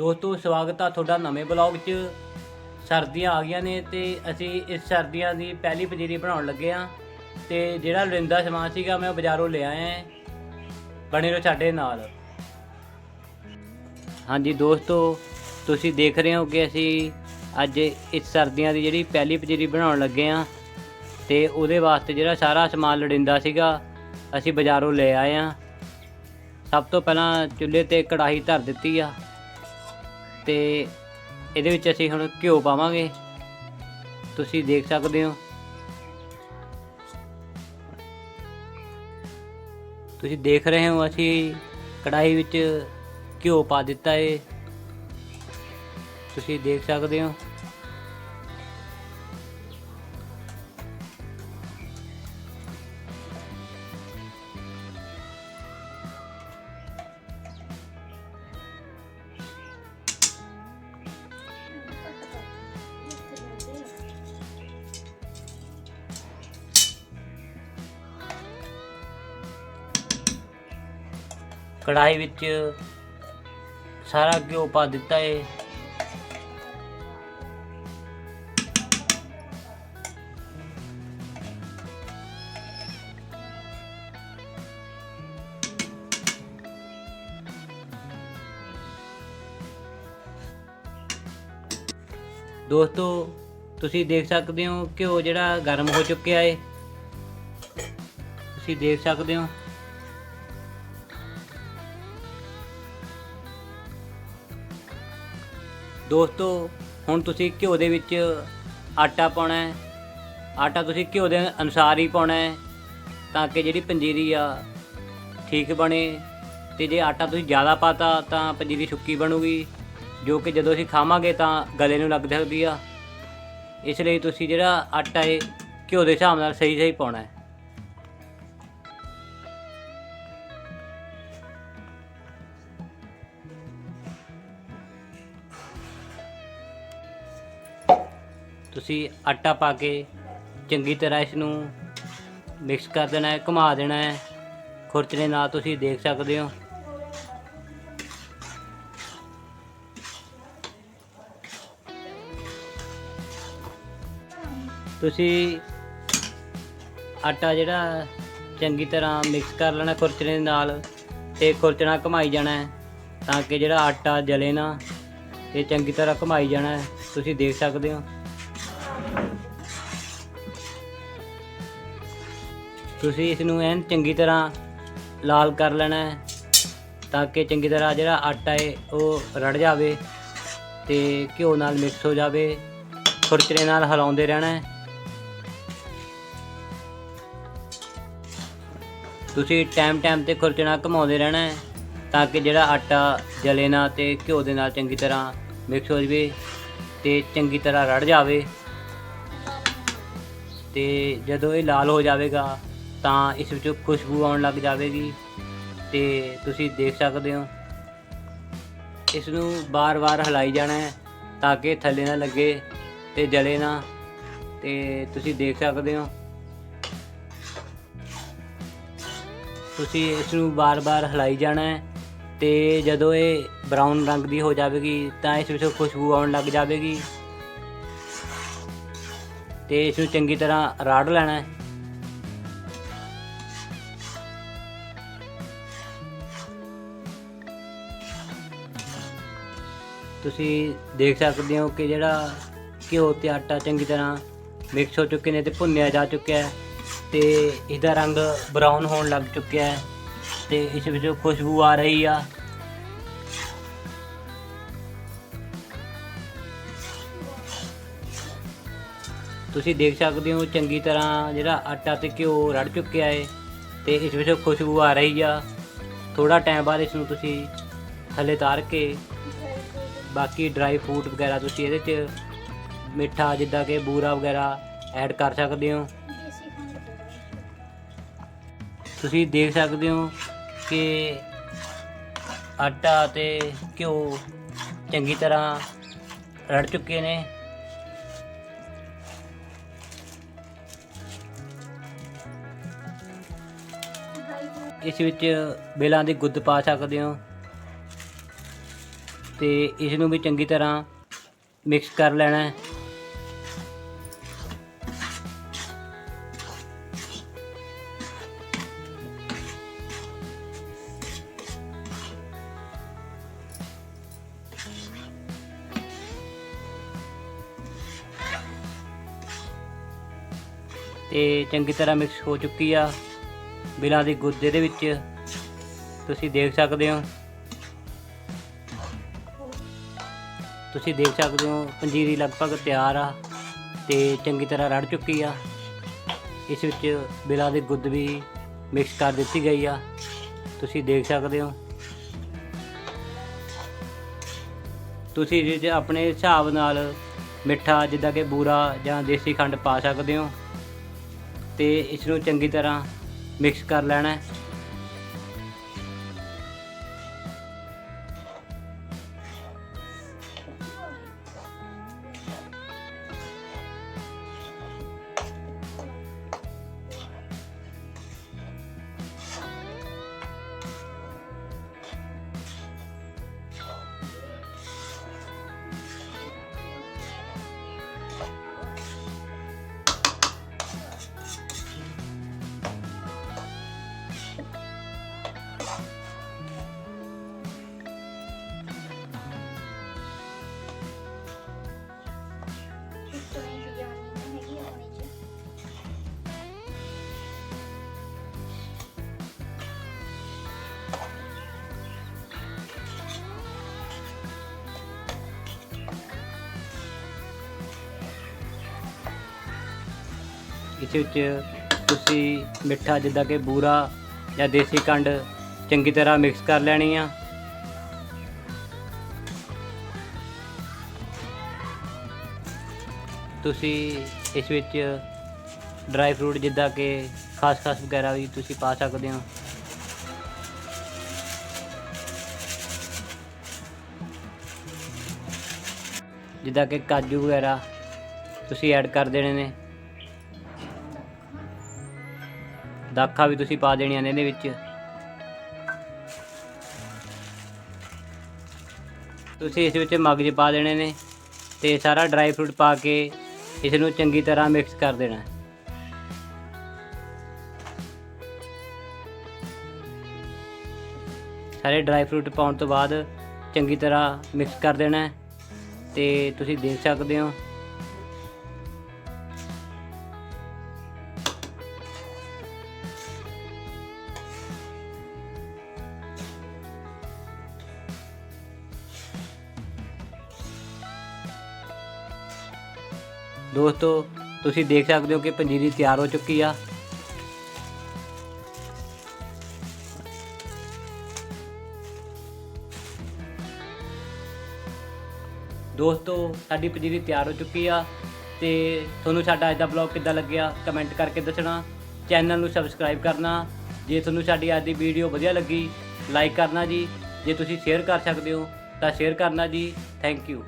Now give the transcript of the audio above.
ਦੋਸਤੋ, ਸਵਾਗਤ ਆ ਤੁਹਾਡਾ ਨਵੇਂ ਬਲੌਗ 'ਚ। ਸਰਦੀਆਂ ਆ ਗਈਆਂ ਨੇ ਤੇ ਅਸੀਂ ਇਸ ਸਰਦੀਆਂ ਦੀ ਪਹਿਲੀ ਪੰਜੀਰੀ ਬਣਾਉਣ ਲੱਗੇ ਆ। ਤੇ ਜਿਹੜਾ ਲੋੜੀਂਦਾ ਸਮਾਨ ਸੀਗਾ ਮੈਂ ਉਹ ਬਾਜ਼ਾਰੋਂ ਲੈ ਆਇਆ ਹਾਂ। ਬਣੇ ਰਹੋ ਸਾਡੇ ਨਾਲ। ਹਾਂਜੀ ਦੋਸਤੋ, ਤੁਸੀਂ ਦੇਖ ਰਹੇ ਹੋ ਕਿ ਅਸੀਂ ਅੱਜ ਇਸ ਸਰਦੀਆਂ ਦੀ ਜਿਹੜੀ ਪਹਿਲੀ ਪੰਜੀਰੀ ਬਣਾਉਣ ਲੱਗੇ ਆ। ਤੇ ਉਹਦੇ ਵਾਸਤੇ ਜਿਹੜਾ ਸਾਰਾ ਸਮਾਨ ਲੋੜੀਂਦਾ ਸੀਗਾ, ਅਸੀਂ ਬਾਜ਼ਾਰੋਂ ਲੈ ਆਏ ਆ। ਸਭ ਤੋਂ ਪਹਿਲਾਂ ਚੁੱਲ੍ਹੇ ਤੇ ਕੜਾਹੀ ਧਰ ਦਿੱਤੀ ਆ। ਤੇ ਇਹਦੇ ਵਿੱਚ ਅਸੀਂ ਹੁਣ ਘਿਓ ਪਾਵਾਂਗੇ। ਤੁਸੀਂ ਦੇਖ ਸਕਦੇ ਹੋ। ਤੁਸੀਂ ਦੇਖ ਰਹੇ ਹੋ, ਅਸੀਂ ਕੜਾਹੀ ਵਿੱਚ ਘਿਓ ਪਾ ਦਿੱਤਾ ਏ। ਤੁਸੀਂ ਦੇਖ ਸਕਦੇ ਹੋ। ਕੜਾਹੀ ਵਿੱਚ ਸਾਰਾ ਘਿਓ ਪਾ ਦਿੱਤਾ ਏ। ਦੋਸਤੋ, ਤੁਸੀਂ ਦੇਖ ਸਕਦੇ ਹੋ ਘਿਓ ਜਿਹੜਾ ਗਰਮ ਹੋ ਚੁੱਕਿਆ ਏ। ਤੁਸੀਂ ਦੇਖ ਸਕਦੇ ਹੋ। ਦੋਸਤੋ, ਹੁਣ ਤੁਸੀਂ ਘਿਓ ਦੇ ਵਿੱਚ ਆਟਾ ਪਾਉਣਾ ਹੈ। ਆਟਾ ਤੁਸੀਂ ਘਿਓ ਦੇ ਅਨੁਸਾਰ ਹੀ ਪਾਉਣਾ ਹੈ ਤਾਂ ਕਿ ਜਿਹੜੀ ਪੰਜੀਰੀ ਆ ਠੀਕ ਬਣੇ ਤੇ ਜੇ ਆਟਾ ਤੁਸੀਂ ਜ਼ਿਆਦਾ ਪਾਤਾ ਤਾਂ ਪੰਜੀਰੀ ਸੁੱਕੀ ਬਣੂਗੀ, ਜੋ ਕਿ ਜਦੋਂ ਅਸੀਂ ਖਾਵਾਂਗੇ ਤਾਂ ਗਲੇ ਨੂੰ ਲੱਗ ਸਕਦੀ ਆ। ਇਸ ਲਈ ਤੁਸੀਂ ਜਿਹੜਾ ਆਟਾ ਹੈ ਘਿਓ ਦੇ ਹਿਸਾਬ ਨਾਲ ਸਹੀ ਸਹੀ ਪਾਉਣਾ ਹੈ। ਤੁਸੀਂ ਆਟਾ ਪਾ ਕੇ ਚੰਗੀ ਤਰ੍ਹਾਂ ਇਸ ਨੂੰ ਮਿਕਸ ਕਰ ਦੇਣਾ ਹੈ, ਘੁਮਾ ਦੇਣਾ ਹੈ। ਖੁਰਚਣੇ ਨਾਲ ਤੁਸੀਂ ਦੇਖ ਸਕਦੇ ਹੋ। ਤੁਸੀਂ ਆਟਾ ਜਿਹੜਾ ਚੰਗੀ ਤਰ੍ਹਾਂ ਮਿਕਸ ਕਰ ਲੈਣਾ ਖੁਰਚਣੇ ਨਾਲ ਤੇ ਖੁਰਚਣਾ ਘੁਮਾਈ ਜਾਣਾ ਹੈ ਤਾਂ ਕਿ ਜਿਹੜਾ ਆਟਾ ਜਲੇ ਨਾ ਤੇ ਚੰਗੀ ਤਰ੍ਹਾਂ ਘੁਮਾਈ ਜਾਣਾ ਹੈ। ਤੁਸੀਂ ਦੇਖ ਸਕਦੇ ਹੋ। ਤੁਸੀਂ ਇਸ ਨੂੰ ਐਨ ਚੰਗੀ ਤਰ੍ਹਾਂ ਲਾਲ ਕਰ ਲੈਣਾ ਹੈ, ਤਾਂ ਕਿ ਚੰਗੀ ਤਰ੍ਹਾਂ ਜਿਹੜਾ ਆਟਾ ਹੈ, ਉਹ ਰੜ ਜਾਵੇ ਤੇ ਘਿਓ ਨਾਲ ਮਿਕਸ ਹੋ ਜਾਵੇ ਖੁਰਚਣੇ ਨਾਲ ਹਿਲਾਉਂਦੇ ਰਹਿਣਾ ਹੈ। ਤੁਸੀਂ ਟਾਈਮ ਟਾਈਮ ਤੇ ਖੁਰਚਣਾ ਘਮਾਉਂਦੇ ਰਹਿਣਾ ਹੈ, ਤਾਂ ਕਿ ਜਿਹੜਾ ਆਟਾ ਜਲੇ ਨਾ ਤੇ ਘਿਓ ਦੇ ਨਾਲ ਚੰਗੀ ਤਰ੍ਹਾਂ ਮਿਕਸ ਹੋ ਜਾਵੇ ਤੇ ਚੰਗੀ ਤਰ੍ਹਾਂ ਰੜ ਜਾਵੇ। ਤੇ ਜਦੋਂ ਇਹ ਲਾਲ ਹੋ ਜਾਵੇਗਾ ਤਾਂ ਇਸ ਵਿੱਚੋਂ ਖੁਸ਼ਬੂ ਆਉਣ ਲੱਗ ਜਾਵੇਗੀ ਤੇ ਤੁਸੀਂ ਦੇਖ ਸਕਦੇ ਹੋ। ਇਸ ਨੂੰ ਬਾਰ-ਬਾਰ ਹਿਲਾਈ ਜਾਣਾ ਹੈ ਤਾਂ ਕਿ ਥੱਲੇ ਨਾ ਲੱਗੇ ਤੇ ਜਲੇ ਨਾ। ਤੇ ਤੁਸੀਂ ਦੇਖ ਸਕਦੇ ਹੋ। ਤੁਸੀਂ ਇਸ ਨੂੰ ਬਾਰ-ਬਾਰ ਹਿਲਾਈ ਜਾਣਾ ਹੈ ਤੇ ਜਦੋਂ ਇਹ ਬਰਾਊਨ ਰੰਗ ਦੀ ਹੋ ਜਾਵੇਗੀ ਤਾਂ ਇਸ ਵਿੱਚੋਂ ਖੁਸ਼ਬੂ ਆਉਣ ਲੱਗ ਜਾਵੇਗੀ। ਤੇ ਇਸ ਨੂੰ ਚੰਗੀ ਤਰ੍ਹਾਂ ਰਾੜ ਲੈਣਾ ਹੈ। ਤੁਸੀਂ ਦੇਖ ਸਕਦੇ ਹੋ ਕਿ ਜਿਹੜਾ ਘਿਓ ਤੇ ਆਟਾ ਚੰਗੀ ਤਰ੍ਹਾਂ ਮਿਕਸ ਹੋ ਚੁੱਕੇ ਨੇ ਤੇ ਭੁੰਨਿਆ ਜਾ ਚੁੱਕਿਆ ਹੈ ਤੇ ਇਹਦਾ ਰੰਗ ਬਰਾਊਨ ਹੋਣ ਲੱਗ ਚੁੱਕਿਆ ਹੈ ਤੇ ਇਸ ਵਿੱਚੋਂ ਖੁਸ਼ਬੂ ਆ ਰਹੀ ਆ। ਤੁਸੀਂ ਦੇਖ ਸਕਦੇ ਹੋ ਚੰਗੀ ਤਰ੍ਹਾਂ ਜਿਹੜਾ ਆਟਾ ਤੇ ਘਿਓ ਰੜ ਚੁੱਕਿਆ ਹੈ ਤੇ ਇਸ ਵਿੱਚੋਂ ਖੁਸ਼ਬੂ ਆ ਰਹੀ ਆ। ਥੋੜਾ ਟਾਈਮ ਬਾਅਦ ਇਸ ਨੂੰ ਤੁਸੀਂ ਥੱਲੇ ਤਾਰ ਕੇ ਬਾਕੀ ਡਰਾਈ ਫਰੂਟ ਵਗੈਰਾ ਤੁਸੀਂ ਇਹਦੇ 'ਚ ਮਿੱਠਾ ਜਿੱਦਾਂ ਕਿ ਬੂਰਾ ਵਗੈਰਾ ਐਡ ਕਰ ਸਕਦੇ ਹੋ। ਤੁਸੀਂ ਦੇਖ ਸਕਦੇ ਹੋ ਕਿ ਆਟਾ ਤੇ ਘਿਓ ਚੰਗੀ ਤਰ੍ਹਾਂ ਰੜ ਚੁੱਕੇ ਨੇ। ਇਸ ਵਿੱਚ ਬੇਲਾਂ ਦੀ ਗੁੱਦ ਪਾ ਸਕਦੇ ਹੋ। ਤੇ ਇਸ ਨੂੰ ਵੀ ਚੰਗੀ ਤਰ੍ਹਾਂ ਮਿਕਸ ਕਰ ਲੈਣਾ ਹੈ। ਤੇ ਚੰਗੀ ਤਰ੍ਹਾਂ ਮਿਕਸ ਹੋ ਚੁੱਕੀ ਆ ਬਿਲਾਂ ਦੀ ਗੁੱਦੇ ਦੇ ਵਿੱਚ। ਤੁਸੀਂ ਦੇਖ ਸਕਦੇ ਹੋ। ਤੁਸੀਂ ਦੇਖ ਸਕਦੇ ਹੋ, ਪੰਜੀਰੀ ਲਗਭਗ ਤਿਆਰ ਆ ਤੇ ਚੰਗੀ ਤਰ੍ਹਾਂ ਰੜ ਚੁੱਕੀ ਆ। ਇਸ ਵਿੱਚ ਬਿਲਾ ਦੇ ਗੁੱਦ ਵੀ ਮਿਕਸ ਕਰ ਦਿੱਤੀ ਗਈ ਆ। ਤੁਸੀਂ ਦੇਖ ਸਕਦੇ ਹੋ। ਤੁਸੀਂ ਇਹਦੇ 'ਚ ਆਪਣੇ ਹਿਸਾਬ ਨਾਲ ਮਿੱਠਾ ਜਿੱਦਾਂ ਕਿ ਬੂਰਾ ਜਾਂ ਦੇਸੀ ਖੰਡ ਪਾ ਸਕਦੇ ਹੋ ਤੇ ਇਸ ਨੂੰ ਚੰਗੀ ਤਰ੍ਹਾਂ ਮਿਕਸ ਕਰ ਲੈਣਾ ਹੈ। ਇਸ ਵਿੱਚ ਤੁਸੀਂ ਮਿੱਠਾ ਜਿੱਦਾਂ ਕਿ ਬੂਰਾ ਜਾਂ ਦੇਸੀ ਖੰਡ ਚੰਗੀ ਤਰ੍ਹਾਂ ਮਿਕਸ ਕਰ ਲੈਣੀ ਆ। ਤੁਸੀਂ ਇਸ ਵਿੱਚ ਡਰਾਈ ਫਰੂਟ ਜਿੱਦਾਂ ਕਿ ਖਸਖਸ ਵਗੈਰਾ ਵੀ ਤੁਸੀਂ ਪਾ ਸਕਦੇ ਹੋ। ਜਿੱਦਾਂ ਕਿ ਕਾਜੂ ਵਗੈਰਾ ਤੁਸੀਂ ਐਡ ਕਰ ਦੇਣੇ ਨੇ। ਦਾਖਾ ਵੀ ਤੁਸੀਂ ਪਾ ਦੇਣੀਆਂ ਨੇ ਇਹਦੇ ਵਿੱਚ। ਤੁਸੀਂ ਇਸ ਵਿੱਚ ਮਗਜ ਪਾ ਦੇਣੇ ਨੇ ਤੇ ਸਾਰਾ ਡਰਾਈ ਫਰੂਟ ਪਾ ਕੇ ਇਸ ਨੂੰ ਚੰਗੀ ਤਰ੍ਹਾਂ ਮਿਕਸ ਕਰ ਦੇਣਾ। ਸਾਰੇ ਡਰਾਈ ਫਰੂਟ ਪਾਉਣ ਤੋਂ ਬਾਅਦ ਚੰਗੀ ਤਰ੍ਹਾਂ ਮਿਕਸ ਕਰ ਦੇਣਾ ਹੈ ਤੇ ਤੁਸੀਂ ਦੇਖ ਸਕਦੇ ਹੋ। ਦੋਸਤੋ, ਤੁਸੀਂ ਦੇਖ ਸਕਦੇ ਹੋ ਕਿ ਪੰਜੀਰੀ ਤਿਆਰ ਹੋ ਚੁੱਕੀ ਆ। ਦੋਸਤੋ, ਸਾਡੀ ਪੰਜੀਰੀ ਤਿਆਰ ਹੋ ਚੁੱਕੀ ਆ ਤੇ ਤੁਹਾਨੂੰ ਸਾਡਾ ਅੱਜ ਦਾ ਬਲੌਗ ਕਿੱਦਾਂ ਲੱਗਿਆ ਕਮੈਂਟ ਕਰਕੇ ਦੱਸਣਾ। ਚੈਨਲ ਨੂੰ ਸਬਸਕ੍ਰਾਈਬ ਕਰਨਾ। ਜੇ ਤੁਹਾਨੂੰ ਸਾਡੀ ਅੱਜ ਦੀ ਵੀਡੀਓ ਵਧੀਆ ਲੱਗੀ ਲਾਈਕ ਕਰਨਾ ਜੀ। ਜੇ ਤੁਸੀਂ ਸ਼ੇਅਰ ਕਰ ਸਕਦੇ ਹੋ, ਤਾਂ ਸ਼ੇਅਰ ਕਰਨਾ ਜੀ। Thank you